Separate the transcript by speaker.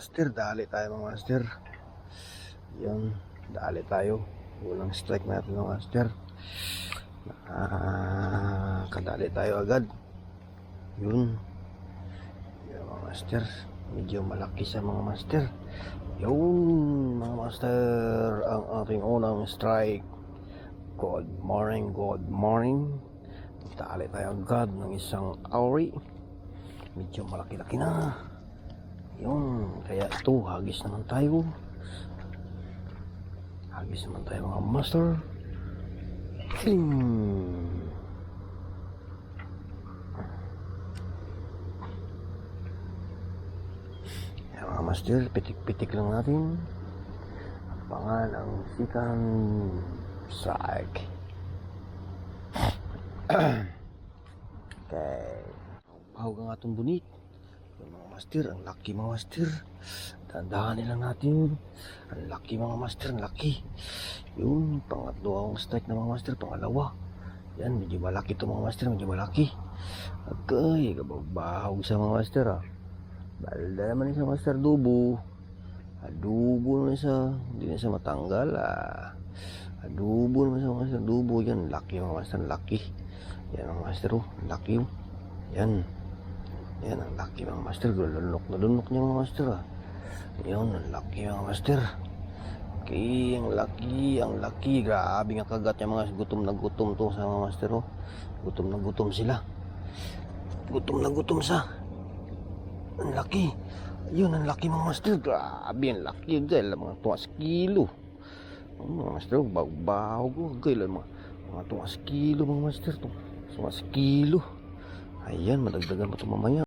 Speaker 1: master, dali tayo mga master. Yun, dali tayo. Walang strike natin mga master. Ah, kadali tayo agad. Yun. Yun mga master. Medyo malaki sa mga master. Yun mga master. Ang ating unang strike. Good morning, good morning. Dali tayo agad ng isang awri. Medyo malaki-laki na. Yun, kaya ito, hagis naman tayo. Hagis naman tayo mga master. Hmm. Yan mga master, pitik-pitik lang natin. Abangan ang sikang strike. okay. Pahog ang atong bunit. Yung mga master, ang laki mga master. Tandaan lang natin. Ang laki mga master, ang laki. Yun, pangatlo ang strike ng mga master, pangalawa. Yan, medyo malaki to mga master, medyo malaki. Okay, kabahog sa mga master ah. Balda naman sa master dubo. Adubo naman sa, hindi na siya matanggal ah. Adubo naman sa master dubo. Yan, laki mga master, laki. Yan mga master oh, laki oh. Yan. Yan, ang laki mga master. Lunok na lunok niya mga master ah. Yan, ang laki mga master. Okay, ang laki, ang laki. Grabe nga kagat niya mga gutom na gutom to sa mga master oh. Gutom na gutom sila. Gutom na gutom sa. Ang laki. Yun, ang laki mga master. Grabe, ang laki. Dahil mga tuwas kilo. Mga master, bago-bago ko. Gaya mga, mga tuwas kilo mga master. Tuwas kilo. Ayan, madagdagan pa ito mamaya.